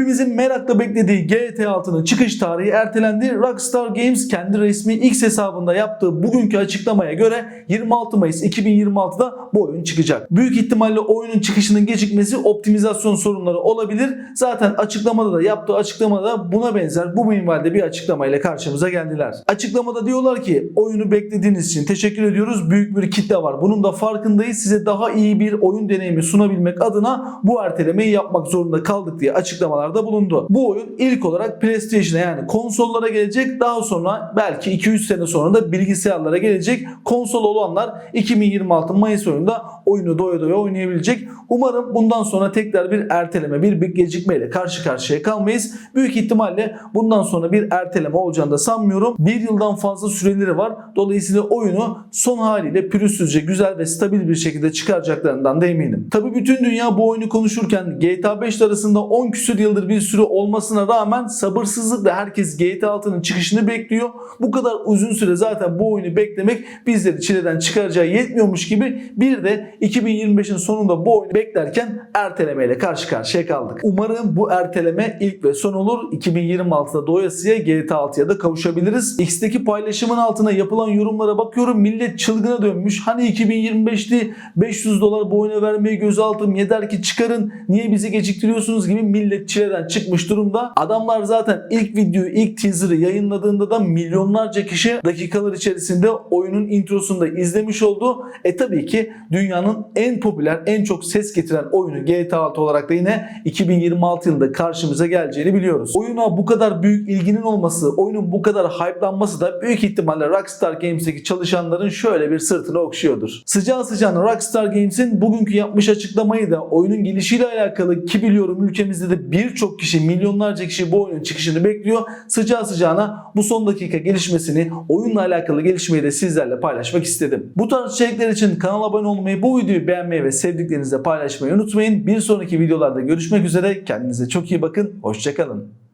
Hepimizin merakla beklediği GTA 6'nın çıkış tarihi ertelendi. Rockstar Games kendi resmi X hesabında yaptığı bugünkü açıklamaya göre 26 Mayıs 2026'da bu oyun çıkacak. Büyük ihtimalle oyunun çıkışının gecikmesi optimizasyon sorunları olabilir. Zaten açıklamada da yaptığı açıklamada buna benzer bu minvalde bir açıklamayla karşımıza geldiler. Açıklamada diyorlar ki oyunu beklediğiniz için teşekkür ediyoruz. Büyük bir kitle var. Bunun da farkındayız. Size daha iyi bir oyun deneyimi sunabilmek adına bu ertelemeyi yapmak zorunda kaldık diye açıklamalarda bulundu. Bu oyun ilk olarak PlayStation'a yani konsollara gelecek. Daha sonra belki 2-3 sene sonra da bilgisayarlara gelecek. Konsol olanlar 2026 Mayıs oyunda oyunu doya doya oynayabilecek. Umarım bundan sonra tekrar bir erteleme, bir, bir gecikmeyle karşı karşıya kalmayız. Büyük ihtimalle bundan sonra bir erteleme olacağını da sanmıyorum. Bir yıldan fazla süreleri var. Dolayısıyla oyunu son haliyle pürüzsüzce güzel ve stabil bir şekilde çıkaracaklarından da eminim. Tabi bütün dünya bu oyunu konuşurken GTA 5 arasında 10 küsur yıldır bir süre olmasına rağmen sabırsızlıkla herkes GTA 6'nın çıkışını bekliyor. Bu kadar uzun süre zaten bu oyunu beklemek bizleri çileden çıkaracağı yetmiyormuş gibi bir de 2025'in sonunda bu oyunu beklerken ertelemeyle karşı karşıya kaldık. Umarım bu erteleme ilk ve son olur. 2026'da doyasıya GTA 6'ya da kavuşabiliriz. X'teki paylaşımın altına yapılan yorumlara bakıyorum. Millet çılgına dönmüş. Hani 2025'ti 500 dolar bu oyuna vermeyi göze aldım. Yeter ki çıkarın. Niye bizi geciktiriyorsunuz gibi millet çileden çıkmış durumda. Adamlar zaten ilk videoyu, ilk teaser'ı yayınladığında da milyonlarca kişi dakikalar içerisinde oyunun introsunda izlemiş oldu. E tabii ki dünyanın en popüler, en çok ses getiren oyunu GTA 6 olarak da yine 2026 yılında karşımıza geleceğini biliyoruz. Oyuna bu kadar büyük ilginin olması, oyunun bu kadar hype'lanması da büyük ihtimalle Rockstar Games'teki çalışanların şöyle bir sırtını okşuyordur. Sıcağı sıcağına Rockstar Games'in bugünkü yapmış açıklamayı da oyunun gelişiyle alakalı ki biliyorum ülkemizde de birçok kişi, milyonlarca kişi bu oyunun çıkışını bekliyor. Sıcağı sıcağına bu son dakika gelişmesini, oyunla alakalı gelişmeyi de sizlerle paylaşmak istedim. Bu tarz içerikler için kanala abone olmayı, bu videoyu beğenmeyi ve sevdiklerinizle paylaşmayı unutmayın. Bir sonraki videolarda görüşmek üzere. Kendinize çok iyi bakın. Hoşçakalın.